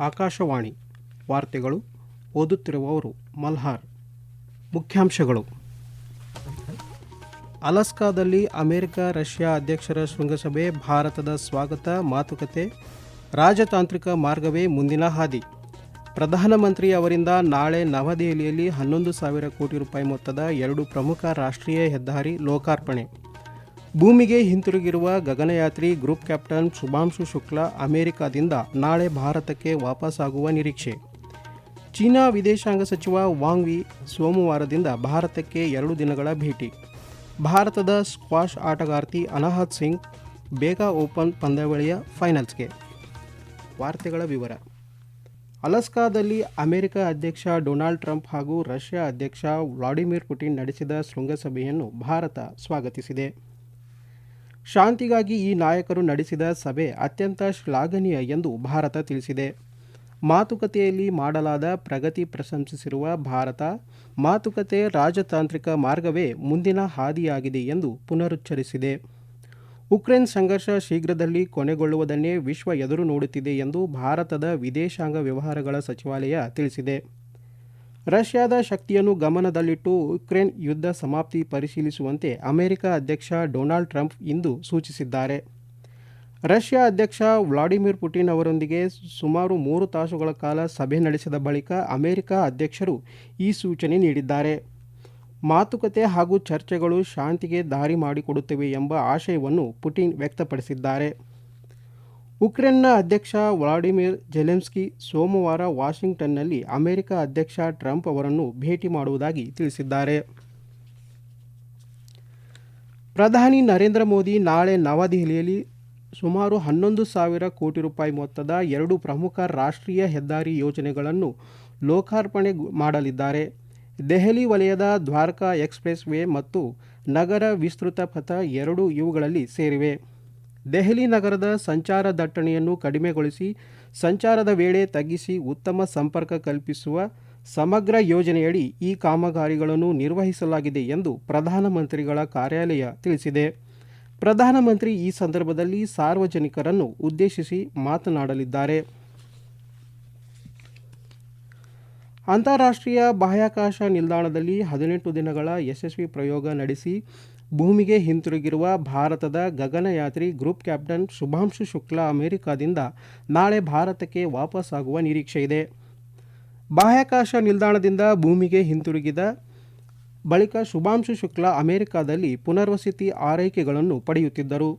ಆಕಾಶವಾಣಿ ವಾರ್ತೆಗಳು ಓದುತ್ತಿರುವವರು ಮಲ್ಹಾರ್. ಮುಖ್ಯಾಂಶಗಳು. ಅಲಸ್ಕಾದಲ್ಲಿ ಅಮೆರಿಕ ರಷ್ಯಾ ಅಧ್ಯಕ್ಷರ ಶೃಂಗಸಭೆ ಭಾರತದ ಸ್ವಾಗತ, ಮಾತುಕತೆ. ರಾಜತಾಂತ್ರಿಕ ಮಾರ್ಗವೇ ಮುಂದಿನ ಹಾದಿ. ಪ್ರಧಾನಮಂತ್ರಿ ಅವರಿಂದ ನಾಳೆ ನವದೆಹಲಿಯಲ್ಲಿ ಹನ್ನೊಂದು ಸಾವಿರ ಕೋಟಿ ರೂಪಾಯಿ ಮೊತ್ತದ ಎರಡು ಪ್ರಮುಖ ರಾಷ್ಟ್ರೀಯ ಹೆದ್ದಾರಿ ಲೋಕಾರ್ಪಣೆ. ಭೂಮಿಗೆ ಹಿಂತಿರುಗಿರುವ ಗಗನಯಾತ್ರಿ ಗ್ರೂಪ್ ಕ್ಯಾಪ್ಟನ್ ಶುಭಾಂಶು ಶುಕ್ಲಾ ಅಮೆರಿಕದಿಂದ ನಾಳೆ ಭಾರತಕ್ಕೆ ವಾಪಸ್ಸಾಗುವ ನಿರೀಕ್ಷೆ. ಚೀನಾ ವಿದೇಶಾಂಗ ಸಚಿವ ವಾಂಗ್ ವಿ ಸೋಮವಾರದಿಂದ ಭಾರತಕ್ಕೆ ಎರಡು ದಿನಗಳ ಭೇಟಿ. ಭಾರತದ ಸ್ಕ್ವಾಷ್ ಆಟಗಾರ್ತಿ ಅನಾಹತ್ ಸಿಂಗ್ ಬೇಗ ಓಪನ್ ಪಂದ್ಯಾವಳಿಯ ಫೈನಲ್ಸ್ಗೆ. ವಾರ್ತೆಗಳ ವಿವರ. ಅಲಸ್ಕಾದಲ್ಲಿ ಅಮೆರಿಕ ಅಧ್ಯಕ್ಷ ಡೊನಾಲ್ಡ್ ಟ್ರಂಪ್ ಹಾಗೂ ರಷ್ಯಾ ಅಧ್ಯಕ್ಷ ವ್ಲಾಡಿಮಿರ್ ಪುಟಿನ್ ನಡೆಸಿದ ಶೃಂಗಸಭೆಯನ್ನು ಭಾರತ ಸ್ವಾಗತಿಸಿದೆ. ಶಾಂತಿಗಾಗಿ ಈ ನಾಯಕರು ನಡೆಸಿದ ಸಭೆ ಅತ್ಯಂತ ಶ್ಲಾಘನೀಯ ಎಂದು ಭಾರತ ತಿಳಿಸಿದೆ. ಮಾತುಕತೆಯಲ್ಲಿ ಮಾಡಲಾದ ಪ್ರಗತಿ ಪ್ರಶಂಸಿಸಿರುವ ಭಾರತ, ಮಾತುಕತೆ ರಾಜತಾಂತ್ರಿಕ ಮಾರ್ಗವೇ ಮುಂದಿನ ಹಾದಿಯಾಗಿದೆ ಎಂದು ಪುನರುಚ್ಚರಿಸಿದೆ. ಉಕ್ರೇನ್ ಸಂಘರ್ಷ ಶೀಘ್ರದಲ್ಲಿ ಕೊನೆಗೊಳ್ಳುವುದನ್ನೇ ವಿಶ್ವ ಎದುರು ನೋಡುತ್ತಿದೆ ಎಂದು ಭಾರತದ ವಿದೇಶಾಂಗ ವ್ಯವಹಾರಗಳ ಸಚಿವಾಲಯ ತಿಳಿಸಿದೆ. ರಷ್ಯಾದ ಶಕ್ತಿಯನ್ನು ಗಮನದಲ್ಲಿಟ್ಟು ಉಕ್ರೇನ್ ಯುದ್ಧ ಸಮಾಪ್ತಿ ಪರಿಶೀಲಿಸುವಂತೆ ಅಮೆರಿಕ ಅಧ್ಯಕ್ಷ ಡೊನಾಲ್ಡ್ ಟ್ರಂಪ್ ಇಂದು ಸೂಚಿಸಿದ್ದಾರೆ. ರಷ್ಯಾ ಅಧ್ಯಕ್ಷ ವ್ಲಾಡಿಮಿರ್ ಪುಟಿನ್ ಅವರೊಂದಿಗೆ ಸುಮಾರು ಮೂರು ತಾಸುಗಳ ಕಾಲ ಸಭೆ ನಡೆಸಿದ ಬಳಿಕ ಅಮೆರಿಕ ಅಧ್ಯಕ್ಷರು ಈ ಸೂಚನೆ ನೀಡಿದ್ದಾರೆ. ಮಾತುಕತೆ ಹಾಗೂ ಚರ್ಚೆಗಳು ಶಾಂತಿಗೆ ದಾರಿ ಮಾಡಿಕೊಡುತ್ತವೆ ಎಂಬ ಆಶಯವನ್ನು ಪುಟಿನ್ ವ್ಯಕ್ತಪಡಿಸಿದ್ದಾರೆ. ಉಕ್ರೇನ್ನ ಅಧ್ಯಕ್ಷ ವ್ಲಾಡಿಮಿರ್ ಜೆಲೆನ್ಸ್ಕಿ ಸೋಮವಾರ ವಾಷಿಂಗ್ಟನ್ನಲ್ಲಿ ಅಮೆರಿಕ ಅಧ್ಯಕ್ಷ ಟ್ರಂಪ್ ಅವರನ್ನು ಭೇಟಿ ಮಾಡುವುದಾಗಿ ತಿಳಿಸಿದ್ದಾರೆ. ಪ್ರಧಾನಿ ನರೇಂದ್ರ ಮೋದಿ ನಾಳೆ ನವದೆಹಲಿಯಲ್ಲಿ ಸುಮಾರು ಹನ್ನೊಂದು ಸಾವಿರ ಕೋಟಿ ರೂಪಾಯಿ ಮೊತ್ತದ ಎರಡು ಪ್ರಮುಖ ರಾಷ್ಟ್ರೀಯ ಹೆದ್ದಾರಿ ಯೋಜನೆಗಳನ್ನು ಲೋಕಾರ್ಪಣೆ ಮಾಡಲಿದ್ದಾರೆ. ದೆಹಲಿ ವಲಯದ ದ್ವಾರಕಾ ಎಕ್ಸ್ಪ್ರೆಸ್ ವೇ ಮತ್ತು ನಗರ ವಿಸ್ತೃತ ಪಥ ಎರಡು ಇವುಗಳಲ್ಲಿ ಸೇರಿವೆ. ದೆಹಲಿ ನಗರದ ಸಂಚಾರ ದಟ್ಟಣೆಯನ್ನು ಕಡಿಮೆಗೊಳಿಸಿ, ಸಂಚಾರದ ವೇಳೆ ತಗ್ಗಿಸಿ ಉತ್ತಮ ಸಂಪರ್ಕ ಕಲ್ಪಿಸುವ ಸಮಗ್ರ ಯೋಜನೆಯಡಿ ಈ ಕಾಮಗಾರಿಗಳನ್ನು ನಿರ್ವಹಿಸಲಾಗಿದೆ ಎಂದು ಪ್ರಧಾನಮಂತ್ರಿಗಳ ಕಾರ್ಯಾಲಯ ತಿಳಿಸಿದೆ. ಪ್ರಧಾನಮಂತ್ರಿ ಈ ಸಂದರ್ಭದಲ್ಲಿ ಸಾರ್ವಜನಿಕರನ್ನು ಉದ್ದೇಶಿಸಿ ಮಾತನಾಡಲಿದ್ದಾರೆ. ಅಂತಾರಾಷ್ಟ್ರೀಯ ಬಾಹ್ಯಾಕಾಶ ನಿಲ್ದಾಣದಲ್ಲಿ ಹದಿನೆಂಟು ದಿನಗಳ ಯಶಸ್ವಿ ಪ್ರಯೋಗ ನಡೆಸಿ ಭೂಮಿಗೆ ಹಿಂತಿರುಗಿರುವ ಭಾರತದ ಗಗನಯಾತ್ರಿ ಗ್ರೂಪ್ ಕ್ಯಾಪ್ಟನ್ ಶುಭಾಂಶು ಶುಕ್ಲಾ ಅಮೆರಿಕಾದಿಂದ ನಾಳೆ ಭಾರತಕ್ಕೆ ವಾಪಸ್ಸಾಗುವ ನಿರೀಕ್ಷೆ ಇದೆ. ಬಾಹ್ಯಾಕಾಶ ನಿಲ್ದಾಣದಿಂದ ಭೂಮಿಗೆ ಹಿಂತಿರುಗಿದ ಬಳಿಕ ಶುಭಾಂಶು ಶುಕ್ಲಾ ಅಮೆರಿಕದಲ್ಲಿ ಪುನರ್ವಸತಿ ಆರೈಕೆಗಳನ್ನು ಪಡೆಯುತ್ತಿದ್ದರು.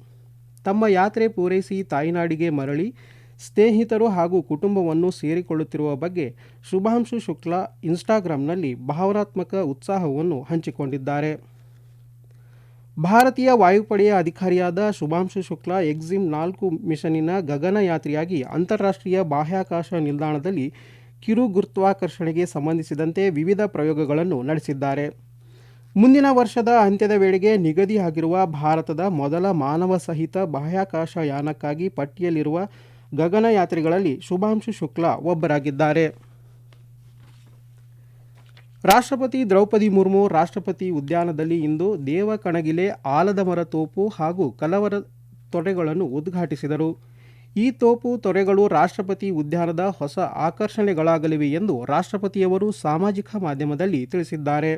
ತಮ್ಮ ಯಾತ್ರೆ ಪೂರೈಸಿ ತಾಯ್ನಾಡಿಗೆ ಮರಳಿ ಸ್ನೇಹಿತರು ಹಾಗೂ ಕುಟುಂಬವನ್ನು ಸೇರಿಕೊಳ್ಳುತ್ತಿರುವ ಬಗ್ಗೆ ಶುಭಾಂಶು ಶುಕ್ಲಾ ಇನ್ಸ್ಟಾಗ್ರಾಂನಲ್ಲಿ ಭಾವನಾತ್ಮಕ ಉತ್ಸಾಹವನ್ನು ಹಂಚಿಕೊಂಡಿದ್ದಾರೆ. ಭಾರತೀಯ ವಾಯುಪಡೆಯ ಅಧಿಕಾರಿಯಾದ ಶುಭಾಂಶು ಶುಕ್ಲಾ ಎಕ್ಸಿಮ್ ನಾಲ್ಕು ಮಿಷನ್ನಿನ ಗಗನಯಾತ್ರಿಯಾಗಿ ಅಂತಾರಾಷ್ಟ್ರೀಯ ಬಾಹ್ಯಾಕಾಶ ನಿಲ್ದಾಣದಲ್ಲಿ ಕಿರು ಗುರುತ್ವಾಕರ್ಷಣೆಗೆ ಸಂಬಂಧಿಸಿದಂತೆ ವಿವಿಧ ಪ್ರಯೋಗಗಳನ್ನು ನಡೆಸಿದ್ದಾರೆ. ಮುಂದಿನ ವರ್ಷದ ಅಂತ್ಯದ ವೇಳೆಗೆ ನಿಗದಿಯಾಗಿರುವ ಭಾರತದ ಮೊದಲ ಮಾನವ ಸಹಿತ ಬಾಹ್ಯಾಕಾಶ ಯಾನಕ್ಕಾಗಿ ಪಟ್ಟಿಯಲ್ಲಿರುವ ಗಗನಯಾತ್ರಿಗಳಲ್ಲಿ ಶುಭಾಂಶು ಶುಕ್ಲಾ ಒಬ್ಬರಾಗಿದ್ದಾರೆ. ರಾಷ್ಟ್ರಪತಿ ದ್ರೌಪದಿ ಮುರ್ಮು ರಾಷ್ಟ್ರಪತಿ ಉದ್ಯಾನದಲ್ಲಿ ಇಂದು ದೇವಕಣಗಿಲೆ ಆಲದ ಮರ ತೋಪು ಹಾಗೂ ಕಲವರ ತೊರೆಗಳನ್ನು ಉದ್ಘಾಟಿಸಿದರು. ಈ ತೋಪು ತೊರೆಗಳು ರಾಷ್ಟ್ರಪತಿ ಉದ್ಯಾನದ ಹೊಸ ಆಕರ್ಷಣೆಗಳಾಗಲಿವೆ ಎಂದು ರಾಷ್ಟ್ರಪತಿಯವರು ಸಾಮಾಜಿಕ ಮಾಧ್ಯಮದಲ್ಲಿ ತಿಳಿಸಿದ್ದಾರೆ.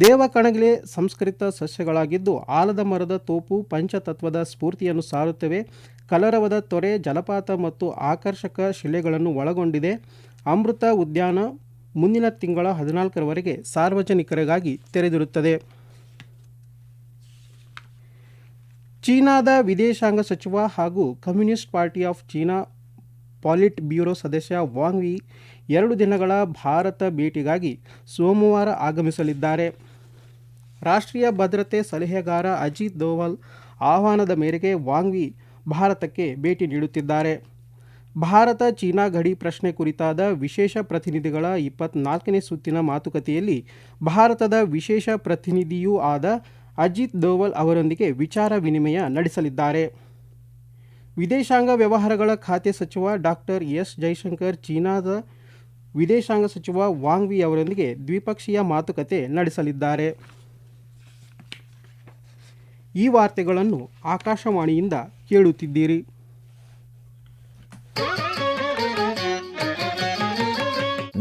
ದೇವಕಣಗಿಲೆ ಸಂಸ್ಕೃತ ಸಸ್ಯಗಳಾಗಿದ್ದು ಆಲದ ಮರದ ತೋಪು ಪಂಚತತ್ವದ ಸ್ಫೂರ್ತಿಯನ್ನು ಸಾರುತ್ತವೆ. ಕಲರವದ ತೊರೆ, ಜಲಪಾತ ಮತ್ತು ಆಕರ್ಷಕ ಶಿಲೆಗಳನ್ನು ಒಳಗೊಂಡಿದೆ. ಅಮೃತ ಉದ್ಯಾನ ಮುಂದಿನ ತಿಂಗಳ ಹದಿನಾಲ್ಕರವರೆಗೆ ಸಾರ್ವಜನಿಕರಿಗಾಗಿ ತೆರೆದಿರುತ್ತದೆ. ಚೀನಾದ ವಿದೇಶಾಂಗ ಸಚಿವ ಹಾಗೂ communist party of China politburo ಸದಸ್ಯ ವಾಂಗ್ ವಿ ಎರಡು ದಿನಗಳ ಭಾರತ ಭೇಟಿಗಾಗಿ ಸೋಮವಾರ ಆಗಮಿಸಲಿದ್ದಾರೆ. ರಾಷ್ಟ್ರೀಯ ಭದ್ರತೆ ಸಲಹೆಗಾರ ಅಜಿತ್ ದೋವಲ್ ಆಹ್ವಾನದ ಮೇರೆಗೆ ವಾಂಗ್ವಿ ಭಾರತಕ್ಕೆ ಭೇಟಿ ನೀಡುತ್ತಿದ್ದಾರೆ. ಭಾರತ ಚೀನಾ ಗಡಿ ಪ್ರಶ್ನೆ ಕುರಿತಾದ ವಿಶೇಷ ಪ್ರತಿನಿಧಿಗಳ ಇಪ್ಪತ್ನಾಲ್ಕನೇ ಸುತ್ತಿನ ಮಾತುಕತೆಯಲ್ಲಿ ಭಾರತದ ವಿಶೇಷ ಪ್ರತಿನಿಧಿಯೂ ಆದ ಅಜಿತ್ ದೋವಲ್ ಅವರೊಂದಿಗೆ ವಿಚಾರ ವಿನಿಮಯ ನಡೆಸಲಿದ್ದಾರೆ. ವಿದೇಶಾಂಗ ವ್ಯವಹಾರಗಳ ಖಾತೆ ಸಚಿವ ಡಾಕ್ಟರ್ ಎಸ್. ಜೈಶಂಕರ್, ಚೀನಾದ ವಿದೇಶಾಂಗ ಸಚಿವ ವಾಂಗ್ ವಿ ಅವರೊಂದಿಗೆ ದ್ವಿಪಕ್ಷೀಯ ಮಾತುಕತೆ ನಡೆಸಲಿದ್ದಾರೆ. ಈ ವಾರ್ತೆಗಳನ್ನು ಆಕಾಶವಾಣಿಯಿಂದ ಕೇಳುತ್ತಿದ್ದೀರಿ.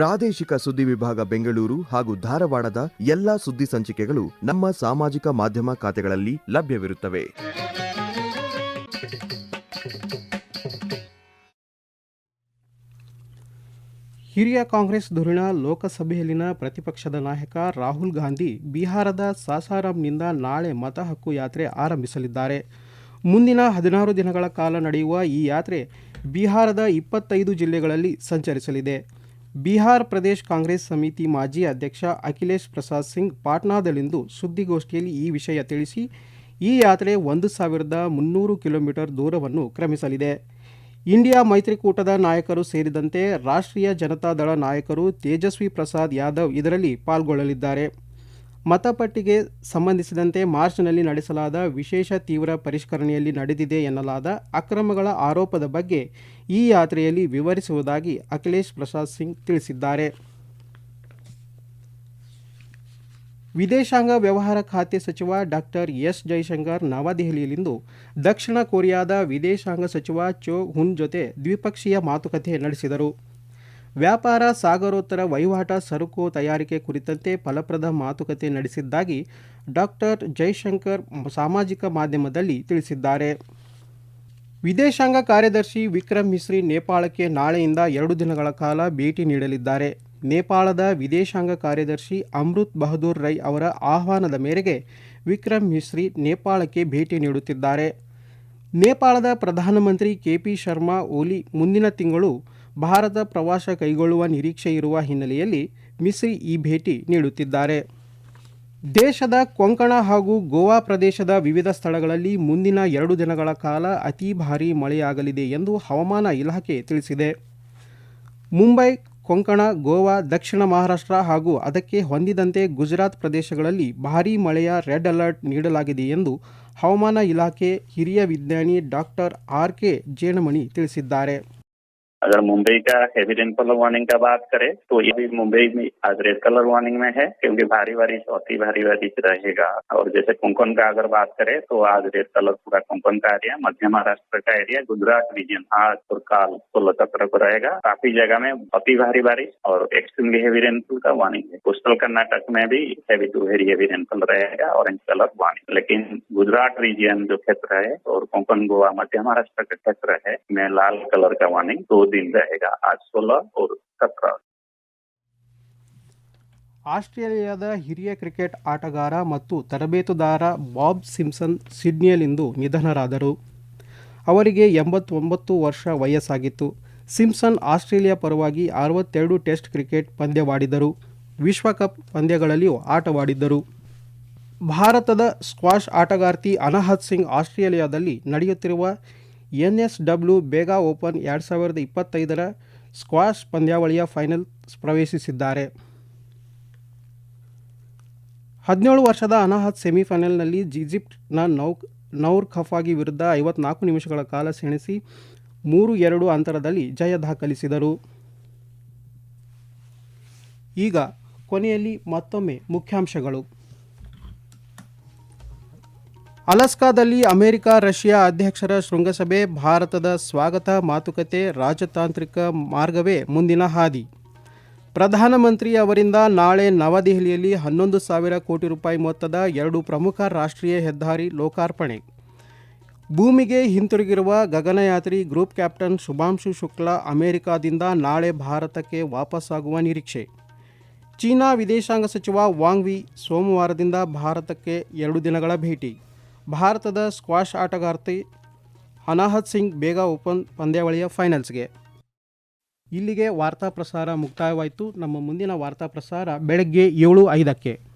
ಪ್ರಾದೇಶಿಕ ಸುದ್ದಿ ವಿಭಾಗ ಬೆಂಗಳೂರು ಹಾಗೂ ಧಾರವಾಡದ ಎಲ್ಲಾ ಸುದ್ದಿ ಸಂಚಿಕೆಗಳು ನಮ್ಮ ಸಾಮಾಜಿಕ ಮಾಧ್ಯಮ ಖಾತೆಗಳಲ್ಲಿ ಲಭ್ಯವಿರುತ್ತವೆ. ಹಿರಿಯ ಕಾಂಗ್ರೆಸ್ ಧುರೀಣ ಲೋಕಸಭೆಯಲ್ಲಿನ ಪ್ರತಿಪಕ್ಷದ ನಾಯಕ ರಾಹುಲ್ ಗಾಂಧಿ ಬಿಹಾರದ ಸಾಸಾರಾಂನಿಂದ ನಾಳೆ ಮತ ಹಕ್ಕು ಯಾತ್ರೆ ಆರಂಭಿಸಲಿದ್ದಾರೆ. ಮುಂದಿನ ಹದಿನಾರು ದಿನಗಳ ಕಾಲ ನಡೆಯುವ ಈ ಯಾತ್ರೆ ಬಿಹಾರದ ಇಪ್ಪತ್ತೈದು ಜಿಲ್ಲೆಗಳಲ್ಲಿ ಸಂಚರಿಸಲಿದೆ. ಬಿಹಾರ್ ಪ್ರದೇಶ್ ಕಾಂಗ್ರೆಸ್ ಸಮಿತಿ ಮಾಜಿ ಅಧ್ಯಕ್ಷ ಅಖಿಲೇಶ್ ಪ್ರಸಾದ್ ಸಿಂಗ್ ಪಾಟ್ನಾದಲ್ಲಿಂದು ಸುದ್ದಿಗೋಷ್ಠಿಯಲ್ಲಿ ಈ ವಿಷಯ ತಿಳಿಸಿ, ಈ ಯಾತ್ರೆ ಒಂದು ಸಾವಿರದ ಮುನ್ನೂರು ಕಿಲೋಮೀಟರ್ ದೂರವನ್ನು ಕ್ರಮಿಸಲಿದೆ. ಇಂಡಿಯಾ ಮೈತ್ರಿಕೂಟದ ನಾಯಕರು ಸೇರಿದಂತೆ ರಾಷ್ಟ್ರೀಯ ಜನತಾದಳ ನಾಯಕರು ತೇಜಸ್ವಿ ಪ್ರಸಾದ್ ಯಾದವ್ ಇದರಲ್ಲಿ ಪಾಲ್ಗೊಳ್ಳಲಿದ್ದಾರೆ. ಮತಪಟ್ಟಿಗೆ ಸಂಬಂಧಿಸಿದಂತೆ ಮಾರ್ಚ್ನಲ್ಲಿ ನಡೆಸಲಾದ ವಿಶೇಷ ತೀವ್ರ ಪರಿಷ್ಕರಣೆಯಲ್ಲಿ ನಡೆದಿದೆ ಎನ್ನಲಾದ ಅಕ್ರಮಗಳ ಆರೋಪದ ಬಗ್ಗೆ ಈ ಯಾತ್ರೆಯಲ್ಲಿ ವಿವರಿಸುವುದಾಗಿ ಅಖಿಲೇಶ್ ಪ್ರಸಾದ್ ಸಿಂಗ್ ತಿಳಿಸಿದ್ದಾರೆ. ವಿದೇಶಾಂಗ ವ್ಯವಹಾರ ಖಾತೆ ಸಚಿವ ಡಾಕ್ಟರ್ ಎಸ್ ಜೈಶಂಕರ್ ನವದೆಹಲಿಯಲ್ಲಿಂದು ದಕ್ಷಿಣ ಕೊರಿಯಾದ ವಿದೇಶಾಂಗ ಸಚಿವ ಚೋ ಹುನ್ ಜೊತೆ ದ್ವಿಪಕ್ಷೀಯ ಮಾತುಕತೆ ನಡೆಸಿದರು. ವ್ಯಾಪಾರ ಸಾಗರೋತ್ತರ ವಹಿವಾಟ ಸರಕು ತಯಾರಿಕೆ ಕುರಿತಂತೆ ಫಲಪ್ರದ ಮಾತುಕತೆ ನಡೆಸಿದ್ದಾಗಿ ಡಾಕ್ಟರ್ ಜೈಶಂಕರ್ ಸಾಮಾಜಿಕ ಮಾಧ್ಯಮದಲ್ಲಿ ತಿಳಿಸಿದ್ದಾರೆ. ವಿದೇಶಾಂಗ ಕಾರ್ಯದರ್ಶಿ ವಿಕ್ರಮ್ ಮಿಸ್ರಿ ನೇಪಾಳಕ್ಕೆ ನಾಳೆಯಿಂದ ಎರಡು ದಿನಗಳ ಕಾಲ ಭೇಟಿ ನೀಡಲಿದ್ದಾರೆ. ನೇಪಾಳದ ವಿದೇಶಾಂಗ ಕಾರ್ಯದರ್ಶಿ ಅಮೃತ್ ಬಹದ್ದೂರ್ ರೈ ಅವರ ಆಹ್ವಾನದ ಮೇರೆಗೆ ವಿಕ್ರಮ್ ಮಿಸ್ರಿ ನೇಪಾಳಕ್ಕೆ ಭೇಟಿ ನೀಡುತ್ತಿದ್ದಾರೆ. ನೇಪಾಳದ ಪ್ರಧಾನಮಂತ್ರಿ ಕೆ ಪಿ ಶರ್ಮಾ ಓಲಿ ಮುಂದಿನ ತಿಂಗಳು ಭಾರತ ಪ್ರವಾಸ ಕೈಗೊಳ್ಳುವ ನಿರೀಕ್ಷೆ ಇರುವ ಹಿನ್ನೆಲೆಯಲ್ಲಿ ಮಿಸ್ರಿ ಈ ಭೇಟಿ ನೀಡುತ್ತಿದ್ದಾರೆ. ದೇಶದ ಕೊಂಕಣ ಹಾಗೂ ಗೋವಾ ಪ್ರದೇಶದ ವಿವಿಧ ಸ್ಥಳಗಳಲ್ಲಿ ಮುಂದಿನ ಎರಡು ದಿನಗಳ ಕಾಲ ಅತಿ ಭಾರೀ ಮಳೆಯಾಗಲಿದೆ ಎಂದು ಹವಾಮಾನ ಇಲಾಖೆ ತಿಳಿಸಿದೆ. ಮುಂಬೈ, ಕೊಂಕಣ, ಗೋವಾ, ದಕ್ಷಿಣ ಮಹಾರಾಷ್ಟ್ರ ಹಾಗೂ ಅದಕ್ಕೆ ಹೊಂದಿದಂತೆ ಗುಜರಾತ್ ಪ್ರದೇಶಗಳಲ್ಲಿ ಭಾರೀ ಮಳೆಯ ರೆಡ್ ಅಲರ್ಟ್ ನೀಡಲಾಗಿದೆ ಎಂದು ಹವಾಮಾನ ಇಲಾಖೆ ಹಿರಿಯ ವಿಜ್ಞಾನಿ ಡಾಕ್ಟರ್ ಆರ್ ಕೆ ಜೇಣಮಣಿ ತಿಳಿಸಿದ್ದಾರೆ. अगर मुंबई का हेवी रेनफॉल वार्निंग का बात करें तो ये भी मुंबई में आज रेड कलर वार्निंग में है, क्योंकि भारी बारिश, अति भारी बारिश रहेगा। और जैसे कोंकण का अगर बात करें तो आज रेड कलर पूरा कोंकण का एरिया मध्य महाराष्ट्र का एरिया गुजरात रीजन आज और काल सोलह सत्रह को रहेगा। काफ़ी जगह में अति भारी बारिश और एक्सट्रीमली हेवी रेनफॉल का वार्निंग है। कोस्टल कर्नाटक में भी heavy to very heavy rainfall रहेगा ऑरेंज कलर वार्निंग लेकिन गुजरात रीजन जो क्षेत्र है और कोंकण, गोवा, मध्य महाराष्ट्र का क्षेत्र है, में लाल कलर का वार्निंग दो दिन रहेगा आज सोलह और सत्रह ಆಸ್ಟ್ರೇಲಿಯಾದ ಹಿರಿಯ ಕ್ರಿಕೆಟ್ ಆಟಗಾರ ಮತ್ತು ತರಬೇತುದಾರ ಬಾಬ್ ಸಿಂಪ್ಸನ್ ಸಿಡ್ನಿಯಲ್ಲಿಂದು ನಿಧನರಾದರು ಅವರಿಗೆ ಎಂಬತ್ತೊಂಬತ್ತು ವರ್ಷ ವಯಸ್ಸಾಗಿತ್ತು ಸಿಂಪ್ಸನ್ ಆಸ್ಟ್ರೇಲಿಯಾ ಪರವಾಗಿ ಅರವತ್ತೆರಡು ಟೆಸ್ಟ್ ಕ್ರಿಕೆಟ್ ಪಂದ್ಯವಾಡಿದರು ವಿಶ್ವಕಪ್ ಪಂದ್ಯಗಳಲ್ಲಿಯೂ ಆಟವಾಡಿದ್ದರು ಭಾರತದ ಸ್ಕ್ವಾಷ್ ಆಟಗಾರ್ತಿ ಅನಾಹತ್ ಸಿಂಗ್ ಆಸ್ಟ್ರೇಲಿಯಾದಲ್ಲಿ ನಡೆಯುತ್ತಿರುವ N S W Bega open ಎರಡು ಸಾವಿರದ ಇಪ್ಪತ್ತೈದರ ಸ್ಕ್ವಾಷ್ ಪಂದ್ಯಾವಳಿಯ ಫೈನಲ್ ಪ್ರವೇಶಿಸಿದ್ದಾರೆ. ಹದಿನೇಳು ವರ್ಷದ ಅನಾಹತ್ ಸೆಮಿಫೈನಲ್ನಲ್ಲಿ ಈಜಿಪ್ಟ್ನ ನೌ ನೌರ್ ಖಫಾಗಿ ವಿರುದ್ಧ ಐವತ್ನಾಲ್ಕು ನಿಮಿಷಗಳ ಕಾಲ ಸೆಣಸಿ ಮೂರು ಎರಡು ಅಂತರದಲ್ಲಿ ಜಯ ದಾಖಲಿಸಿದರು. ಈಗ ಕೊನೆಯಲ್ಲಿ ಮತ್ತೊಮ್ಮೆ ಮುಖ್ಯಾಂಶಗಳು. ಅಲಸ್ಕಾದಲ್ಲಿ ಅಮೆರಿಕ, ರಷ್ಯಾ ಅಧ್ಯಕ್ಷರ ಶೃಂಗಸಭೆ, ಭಾರತದ ಸ್ವಾಗತ ಮಾತುಕತೆ ರಾಜತಾಂತ್ರಿಕ ಮಾರ್ಗವೇ ಮುಂದಿನ ಹಾದಿ. ಪ್ರಧಾನಮಂತ್ರಿ ಅವರಿಂದ ನಾಳೆ ನವದೆಹಲಿಯಲ್ಲಿ ಹನ್ನೊಂದು ಸಾವಿರ ಕೋಟಿ ರೂಪಾಯಿ ಮೊತ್ತದ ಎರಡು ಪ್ರಮುಖ ರಾಷ್ಟ್ರೀಯ ಹೆದ್ದಾರಿ ಲೋಕಾರ್ಪಣೆ. ಭೂಮಿಗೆ ಹಿಂತಿರುಗಿರುವ ಗಗನಯಾತ್ರಿ ಗ್ರೂಪ್ ಕ್ಯಾಪ್ಟನ್ ಶುಭಾಂಶು ಶುಕ್ಲಾ ಅಮೆರಿಕಾದಿಂದ ನಾಳೆ ಭಾರತಕ್ಕೆ ವಾಪಸ್ಸಾಗುವ ನಿರೀಕ್ಷೆ. ಚೀನಾ ವಿದೇಶಾಂಗ ಸಚಿವ ವಾಂಗ್ವಿ ಸೋಮವಾರದಿಂದ ಭಾರತಕ್ಕೆ ಎರಡು ದಿನಗಳ ಭೇಟಿ. ಭಾರತದ ಸ್ಕ್ವಾಷ್ ಆಟಗಾರ್ತಿ ಅನಾಹತ್ ಸಿಂಗ್ ಬೇಗ ಓಪನ್ ಪಂದ್ಯಾವಳಿಯ ಫೈನಲ್ಸ್ಗೆ. ಇಲ್ಲಿಗೆ ವಾರ್ತಾ ಪ್ರಸಾರ ಮುಕ್ತಾಯವಾಯಿತು. ನಮ್ಮ ಮುಂದಿನ ವಾರ್ತಾ ಪ್ರಸಾರ ಬೆಳಗ್ಗೆ ಏಳು ಐದಕ್ಕೆ.